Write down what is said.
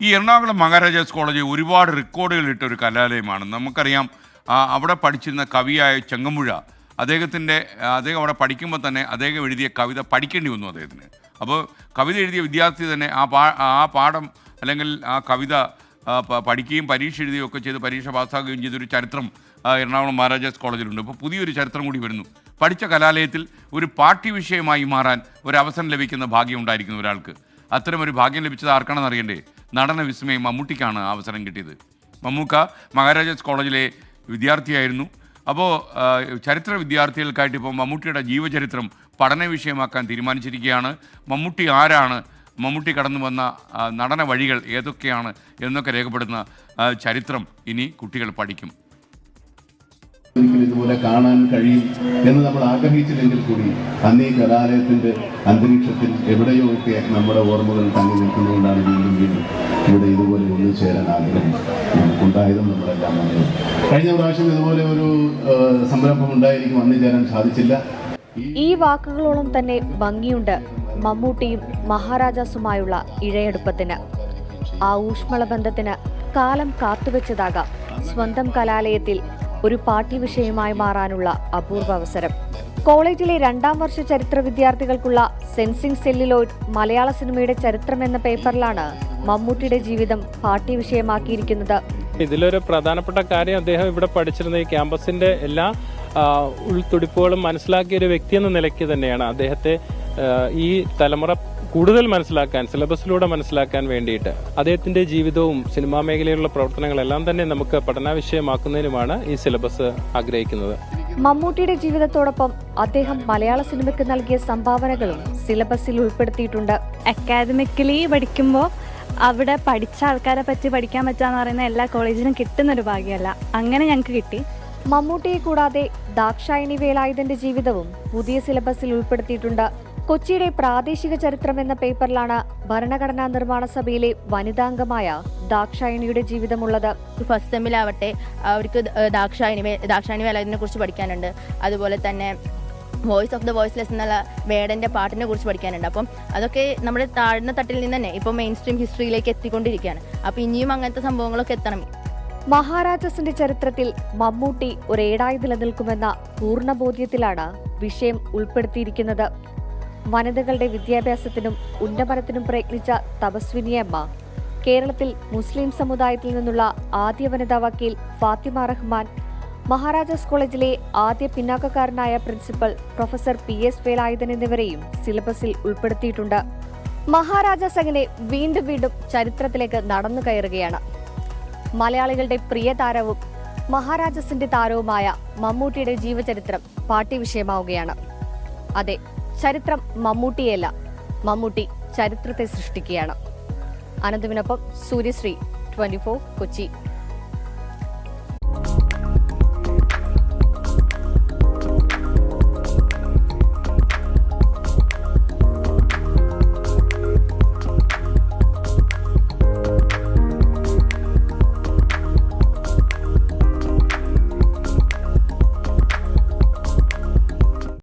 ഈ എറണാകുളം മഹാരാജാസ് കോളേജ് ഒരുപാട് റെക്കോർഡുകൾ ഇട്ട ഒരു കലാലയമാണ്. നമുക്കറിയാം അവിടെ പഠിച്ചിരുന്ന കവിയായ ചെങ്ങമ്പുഴ അദ്ദേഹത്തിന്റെ അദ്ദേഹം അവിടെ പഠിക്കുമ്പോൾ തന്നെ അദ്ദേഹം എഴുതിയ കവിത പഠിക്കേണ്ടി വന്നു അദ്ദേഹത്തിന്. അപ്പോൾ കവിത എഴുതിയ വിദ്യാർത്ഥി തന്നെ ആ പാ ആ പാഠം അല്ലെങ്കിൽ ആ കവിത പഠിക്കുകയും പരീക്ഷ എഴുതുകയും ഒക്കെ ചെയ്ത് പരീക്ഷ പാസ്സാക്കുകയും ചെയ്തൊരു ചരിത്രം എറണാകുളം മഹാരാജാസ് കോളേജിലുണ്ട്. അപ്പോൾ പുതിയൊരു ചരിത്രം കൂടി വരുന്നു. പഠിച്ച കലാലയത്തിൽ ഒരു പാഠ്യ വിഷയമായി മാറാൻ ഒരു അവസരം ലഭിക്കുന്ന ഭാഗ്യം ഉണ്ടായിരിക്കുന്ന ഒരാൾക്ക്. അത്തരം ഒരു ഭാഗ്യം ലഭിച്ചത് ആർക്കാണെന്ന് അറിയണ്ടേ? നടന വിസ്മയം മമ്മൂട്ടിക്കാണ് അവസരം കിട്ടിയത്. മമ്മൂക്ക മഹാരാജാസ് കോളേജിലെ വിദ്യാർത്ഥിയായിരുന്നു. അപ്പോൾ ചരിത്ര വിദ്യാർത്ഥികൾക്കായിട്ട് ഇപ്പോൾ മമ്മൂട്ടിയുടെ ജീവചരിത്രം പഠന വിഷയമാക്കാൻ തീരുമാനിച്ചിരിക്കുകയാണ്. മമ്മൂട്ടി ആരാണ്? മമ്മൂട്ടി കടന്നു വന്ന നടന വഴികൾ ഏതൊക്കെയാണ് എന്നൊക്കെ രേഖപ്പെടുന്ന ചരിത്രം ഇനി കുട്ടികൾ പഠിക്കും. ഒരിക്കലും ഇതുപോലെ കാണാൻ കഴിയും എന്ന് നമ്മൾ ആഗ്രഹിച്ചില്ലെങ്കിൽ കൂടി അന്ന് ഈ കലാലയത്തിന്റെ അന്തരീക്ഷത്തിൽ എവിടെയോ ഒക്കെ നമ്മുടെ ഓർമ്മകൾ തങ്ങി നിൽക്കുന്നതുകൊണ്ടാണ് വീണ്ടും വീണ്ടും ഇവിടെ ഇതുപോലെ ഒന്നു ചേരാൻ ആഗ്രഹം നമുക്കുണ്ടായതും നമ്മളെല്ലാം അറിയാം കഴിഞ്ഞ പ്രാവശ്യം ഇതുപോലെ ഒരു സംരംഭം ഉണ്ടായിരിക്കും. വന്നു ചേരാൻ സാധിച്ചില്ല. ഈ വാക്കുകളോളം തന്നെ ഭംഗിയുണ്ട് മമ്മൂട്ടിയും മഹാരാജാസുമായുള്ള ഇഴയെടുപ്പത്തിന്. ആ ഊഷ്മള ബന്ധത്തിന് കാലം കാത്തുവെച്ചതാകാം. സ്വന്തം കലാലയത്തിൽ ഒരു പാഠ്യ വിഷയമായി മാറാനുള്ള അപൂർവ അവസരം. കോളേജിലെ രണ്ടാം വർഷ ചരിത്ര വിദ്യാർത്ഥികൾക്കുള്ള സെൻസിംഗ് സെല്ലിലോയിഡ് മലയാള സിനിമയുടെ ചരിത്രം എന്ന പേപ്പറിലാണ് മമ്മൂട്ടിയുടെ ജീവിതം പാഠ്യ വിഷയമാക്കിയിരിക്കുന്നത്. ഇതിലൊരു പ്രധാനപ്പെട്ട കാര്യം അദ്ദേഹം ഇവിടെ പഠിച്ചിരുന്ന ഈ ക്യാമ്പസിന്റെ എല്ലാ ഉൾത്തുടിപ്പുകളും മനസ്സിലാക്കിയ ഒരു വ്യക്തി എന്ന നിലയ്ക്ക് തന്നെയാണ്. അദ്ദേഹത്തെ ഈ തലമുറ കൂടുതൽ മനസ്സിലാക്കാൻ സിലബസിലൂടെ മനസ്സിലാക്കാൻ വേണ്ടിയിട്ട് അദ്ദേഹത്തിന്റെ ജീവിതവും സിനിമാ മേഖലയിലുള്ള പ്രവർത്തനങ്ങളെല്ലാം തന്നെ നമുക്ക് പഠനാവിഷയമാക്കുന്നതിനുമാണ് ഈ സിലബസ് ആഗ്രഹിക്കുന്നത്. മമ്മൂട്ടിയുടെ ജീവിതത്തോടൊപ്പം അദ്ദേഹം മലയാള സിനിമയ്ക്ക് നൽകിയ സംഭാവനകളും സിലബസിൽ ഉൾപ്പെടുത്തിയിട്ടുണ്ട്. അക്കാദമിക്കലി പഠിക്കുമ്പോൾ അവിടെ പഠിച്ച ആൾക്കാരെ പറ്റി പഠിക്കാൻ പറ്റുക പറയുന്ന എല്ലാ കോളേജിലും കിട്ടുന്നൊരു ഭാഗ്യമല്ല. അങ്ങനെ ഞങ്ങൾക്ക് കിട്ടി. മമ്മൂട്ടിയെ കൂടാതെ ദാക്ഷായണി വേലായുധന്റെ ജീവിതവും പുതിയ സിലബസിൽ ഉൾപ്പെടുത്തിയിട്ടുണ്ട്. കൊച്ചിയുടെ പ്രാദേശിക ചരിത്രം എന്ന പേപ്പറിലാണ് ഭരണഘടനാ നിർമ്മാണ സഭയിലെ വനിതാംഗമായ ദാക്ഷായണിയുടെ ജീവിതമുള്ളത്. ഫസ്റ്റ് സെമ്മിലാവട്ടെ അവർക്ക് ദാക്ഷായണി ദാക്ഷായണി വേലായുധനെ കുറിച്ച് പഠിക്കാനുണ്ട്. അതുപോലെ തന്നെ വോയിസ് ഓഫ് ദ വോയിസ്ലെസ് എന്നുള്ള വേടന്റെ പാട്ടിനെ കുറിച്ച് പഠിക്കാനുണ്ട്. അപ്പം അതൊക്കെ നമ്മുടെ താഴ്ന്ന തട്ടിൽ നിന്ന് തന്നെ ഇപ്പോൾ മെയിൻ സ്ട്രീം ഹിസ്റ്ററിയിലേക്ക് എത്തിക്കൊണ്ടിരിക്കുകയാണ്. അപ്പോൾ ഇനിയും അങ്ങനത്തെ സംഭവങ്ങളൊക്കെ എത്തണം. മഹാരാജാസിന്റെ ചരിത്രത്തിൽ മമ്മൂട്ടി ഒരേടായി നിലനിൽക്കുമെന്ന പൂർണബോധ്യത്തിലാണ് വിഷയം ഉൾപ്പെടുത്തിയിരിക്കുന്നത്. വനിതകളുടെ വിദ്യാഭ്യാസത്തിനും ഉന്നമനത്തിനും പ്രയത്നിച്ച തപസ്വിനിയമ്മ കേരളത്തിൽ മുസ്ലിം സമുദായത്തിൽ നിന്നുള്ള ആദ്യ വനിതാ വക്കീൽ ഫാത്തിമ റഹ്മാൻ മഹാരാജാസ് കോളേജിലെ ആദ്യ പിന്നാക്കക്കാരനായ principal professor P S Velayudhan എന്നിവരെയും സിലബസിൽ ഉൾപ്പെടുത്തിയിട്ടുണ്ട്. മഹാരാജാസ് അങ്ങനെ വീണ്ടും വീണ്ടും ചരിത്രത്തിലേക്ക് നടന്നു കയറുകയാണ് മലയാളികളുടെ പ്രിയ താരവും മഹാരാജസിന്റെ താരവുമായ മമ്മൂട്ടിയുടെ ജീവചരിത്രം പാഠ്യവിഷയമാവുകയാണ് അതെ ചരിത്രം മമ്മൂട്ടിയല്ല മമ്മൂട്ടി ചരിത്രത്തെ സൃഷ്ടിക്കുകയാണ്. അനന്തുവിനൊപ്പം സൂര്യശ്രീ ട്വന്റി കൊച്ചി.